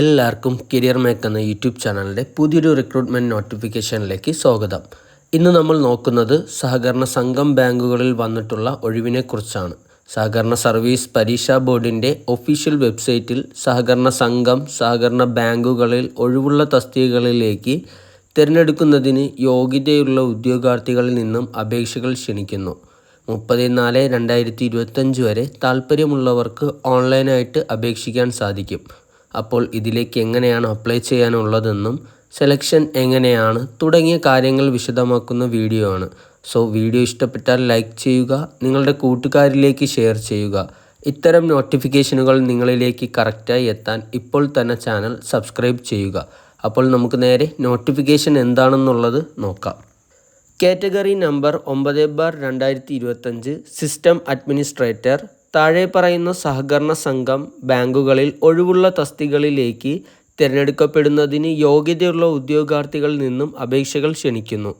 എല്ലാവർക്കും career make എന്ന YouTube ചാനലിന്റെ പുതിയൊരു റിക്രൂട്ട്മെന്റ് നോട്ടിഫിക്കേഷനിലേക്ക് സ്വാഗതം. ഇന്ന് നമ്മൾ നോക്കുന്നത് സഹകരണ സംഘം ബാങ്കുകളിൽ വന്നിട്ടുള്ള ഒഴിവിനെക്കുറിച്ചാണ്. സഹകരണ സർവീസ് പരീക്ഷാ ബോർഡിന്റെ ഒഫീഷ്യൽ വെബ്സൈറ്റിൽ സഹകരണ സംഘം സഹകരണ ബാങ്കുകളിൽ ഒഴിവുള്ള തസ്തികകളിലേക്ക് തിരഞ്ഞെടുക്കുന്നതിന് യോഗ്യതയുള്ള ഉദ്യോഗാർത്ഥികളിൽ നിന്നും അപേക്ഷകൾ ക്ഷണിക്കുന്നു. മുപ്പത് നാല് രണ്ടായിരത്തി ഇരുപത്തഞ്ച് വരെ താൽപ്പര്യമുള്ളവർക്ക് ഓൺലൈനായിട്ട് അപേക്ഷിക്കാൻ സാധിക്കും. അപ്പോൾ ഇതിലേക്ക് എങ്ങനെയാണ് അപ്ലൈ ചെയ്യാനുള്ളതെന്നും സെലക്ഷൻ എങ്ങനെയാണ് തുടങ്ങിയ കാര്യങ്ങൾ വിശദമാക്കുന്ന വീഡിയോ ആണ്. സോ വീഡിയോ ഇഷ്ടപ്പെട്ടാൽ ലൈക്ക് ചെയ്യുക നിങ്ങളുടെ കൂട്ടുകാരിലേക്ക് ഷെയർ ചെയ്യുക. ഇത്തരം നോട്ടിഫിക്കേഷനുകൾ നിങ്ങളിലേക്ക് കറക്റ്റായി എത്താൻ ഇപ്പോൾ തന്നെ ചാനൽ സബ്സ്ക്രൈബ് ചെയ്യുക. അപ്പോൾ നമുക്ക് നേരെ നോട്ടിഫിക്കേഷൻ എന്താണെന്നുള്ളത് നോക്കാം. കാറ്റഗറി നമ്പർ ഒമ്പത് ബാർ രണ്ടായിരത്തി സിസ്റ്റം അഡ്മിനിസ്ട്രേറ്റർ താഴെ പറയുന്ന സഹകരണ സംഘം ബാങ്കുകളിൽ ഒഴിവുള്ള തസ്തികളിലേക്ക് തിരഞ്ഞെടുക്കപ്പെടുന്നതിന് യോഗ്യതയുള്ള ഉദ്യോഗാർത്ഥികളിൽ നിന്നും അപേക്ഷകൾ ക്ഷണിക്കുന്നു.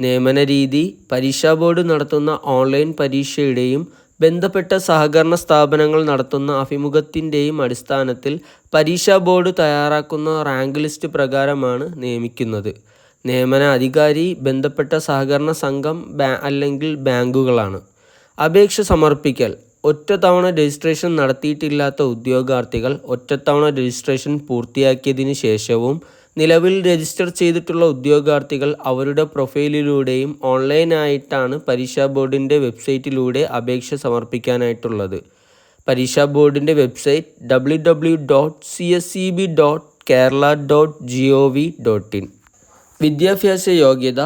നിയമന രീതി പരീക്ഷാ ബോർഡ് നടത്തുന്ന ഓൺലൈൻ പരീക്ഷയുടെയും ബന്ധപ്പെട്ട സഹകരണ സ്ഥാപനങ്ങൾ നടത്തുന്ന അഭിമുഖത്തിന്റെയും അടിസ്ഥാനത്തിൽ പരീക്ഷാ ബോർഡ് തയ്യാറാക്കുന്ന റാങ്ക് ലിസ്റ്റ് പ്രകാരമാണ് നിയമിക്കുന്നത്. നിയമന അധികാരി ബന്ധപ്പെട്ട സഹകരണ സംഘം അല്ലെങ്കിൽ ബാങ്കുകളാണ്. അപേക്ഷ സമർപ്പിക്കൽ ഒറ്റത്തവണ രജിസ്ട്രേഷൻ നടത്തിയിട്ടില്ലാത്ത ഉദ്യോഗാർത്ഥികൾ ഒറ്റത്തവണ രജിസ്ട്രേഷൻ പൂർത്തിയാക്കിയതിന് ശേഷവും നിലവിൽ രജിസ്റ്റർ ചെയ്തിട്ടുള്ള ഉദ്യോഗാർത്ഥികൾ അവരുടെ പ്രൊഫൈലിലൂടെയും ഓൺലൈനായിട്ടാണ് പരീക്ഷാ ബോർഡിന്റെ വെബ്സൈറ്റിലൂടെ അപേക്ഷ സമർപ്പിക്കാനായിട്ടുള്ളത്. പരീക്ഷാ ബോർഡിന്റെ website W W dot C S C B dot Kerala dot G O V dot in വിദ്യാഭ്യാസ യോഗ്യത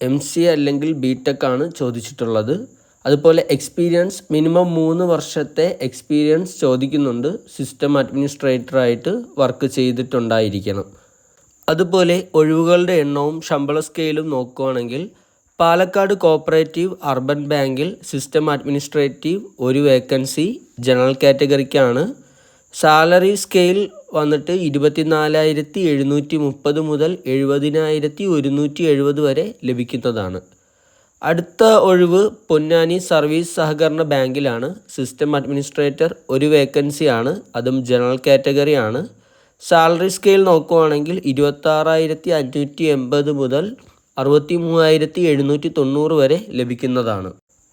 എം സി അല്ലെങ്കിൽ ബി ടെക് ആണ് ചോദിച്ചിട്ടുള്ളത്. അതുപോലെ എക്സ്പീരിയൻസ് മിനിമം മൂന്ന് വർഷത്തെ എക്സ്പീരിയൻസ് ചോദിക്കുന്നുണ്ട്. സിസ്റ്റം അഡ്മിനിസ്ട്രേറ്ററായിട്ട് വർക്ക് ചെയ്തിട്ടുണ്ടായിരിക്കണം. അതുപോലെ ഒഴിവുകളുടെ എണ്ണവും ശമ്പള സ്കെയിലും നോക്കുകയാണെങ്കിൽ പാലക്കാട് കോപ്പറേറ്റീവ് അർബൻ ബാങ്കിൽ സിസ്റ്റം അഡ്മിനിസ്ട്രേറ്റീവ് ഒരു വേക്കൻസി ജനറൽ കാറ്റഗറിക്കാണ് സാലറി സ്കെയിൽ വന്നിട്ട് ഇരുപത്തിനാലായിരത്തി എഴുന്നൂറ്റി മുപ്പത് മുതൽ എഴുപതിനായിരത്തി ഒരുന്നൂറ്റി എഴുപത് വരെ ലഭിക്കുന്നതാണ്. അടുത്ത ഒഴിവ് പൊന്നാനി സർവീസ് സഹകരണ ബാങ്കിലാണ്. സിസ്റ്റം അഡ്മിനിസ്ട്രേറ്റർ ഒരു വേക്കൻസിയാണ്. അതും ജനറൽ കാറ്റഗറി ആണ് സാലറി സ്കെയിൽ നോക്കുവാണെങ്കിൽ ഇരുപത്താറായിരത്തി അഞ്ഞൂറ്റി എൺപത് മുതൽ അറുപത്തി മൂവായിരത്തി എഴുന്നൂറ്റി തൊണ്ണൂറ് വരെ ലഭിക്കുന്നതാണ്.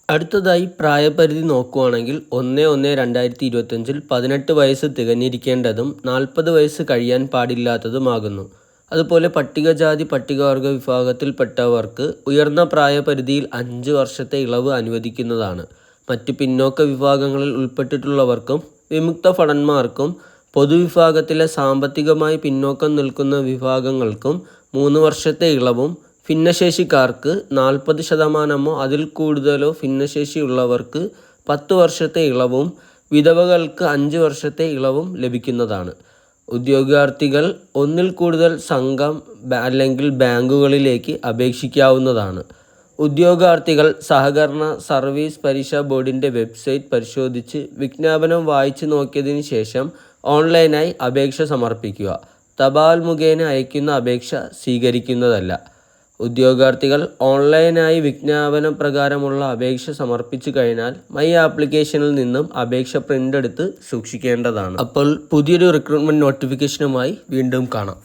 അടുത്തതായി പ്രായപരിധി നോക്കുവാണെങ്കിൽ ഒന്ന് ഒന്ന് രണ്ടായിരത്തി ഇരുപത്തഞ്ചിൽ പതിനെട്ട് വയസ്സ് തികഞ്ഞിരിക്കേണ്ടതും നാൽപ്പത് വയസ്സ് കഴിയാൻ പാടില്ലാത്തതുമാകുന്നു. അതുപോലെ പട്ടികജാതി പട്ടികവർഗ വിഭാഗത്തിൽപ്പെട്ടവർക്ക് ഉയർന്ന പ്രായപരിധിയിൽ അഞ്ച് വർഷത്തെ ഇളവ് അനുവദിക്കുന്നതാണ്. മറ്റ് പിന്നോക്ക വിഭാഗങ്ങളിൽ ഉൾപ്പെട്ടിട്ടുള്ളവർക്കും വിമുക്ത ഭടന്മാർക്കും പൊതുവിഭാഗത്തിലെ സാമ്പത്തികമായി പിന്നോക്കം നിൽക്കുന്ന വിഭാഗങ്ങൾക്കും മൂന്ന് വർഷത്തെ ഇളവും ഭിന്നശേഷിക്കാർക്ക് നാൽപ്പത് ശതമാനമോ അതിൽ കൂടുതലോ ഭിന്നശേഷിയുള്ളവർക്ക് പത്ത് വർഷത്തെ ഇളവും വിധവകൾക്ക് അഞ്ച് വർഷത്തെ ഇളവും ലഭിക്കുന്നതാണ്. ഉദ്യോഗാർത്ഥികൾ ഒന്നിൽ കൂടുതൽ സംഘം അല്ലെങ്കിൽ ബാങ്കുകളിലേക്ക് അപേക്ഷിക്കാവുന്നതാണ്. ഉദ്യോഗാർത്ഥികൾ സഹകരണ സർവീസ് പരീക്ഷാ ബോർഡിന്റെ വെബ്സൈറ്റ് പരിശോധിച്ച് വിജ്ഞാപനം വായിച്ചു നോക്കിയതിന് ശേഷം ഓൺലൈനായി അപേക്ഷ സമർപ്പിക്കുക. തപാൽ മുഖേന അയക്കുന്ന അപേക്ഷ സ്വീകരിക്കുന്നതല്ല. ഉദ്യോഗാർത്ഥികൾ ഓൺലൈനായി വിജ്ഞാപന പ്രകാരമുള്ള അപേക്ഷ സമർപ്പിച്ചു കഴിഞ്ഞാൽ മൈ ആപ്ലിക്കേഷനിൽ നിന്നും അപേക്ഷ പ്രിന്റ് എടുത്ത് സൂക്ഷിക്കേണ്ടതാണ്. അപ്പോൾ പുതിയൊരു റിക്രൂട്ട്മെന്റ് നോട്ടിഫിക്കേഷനുമായി വീണ്ടും കാണാം.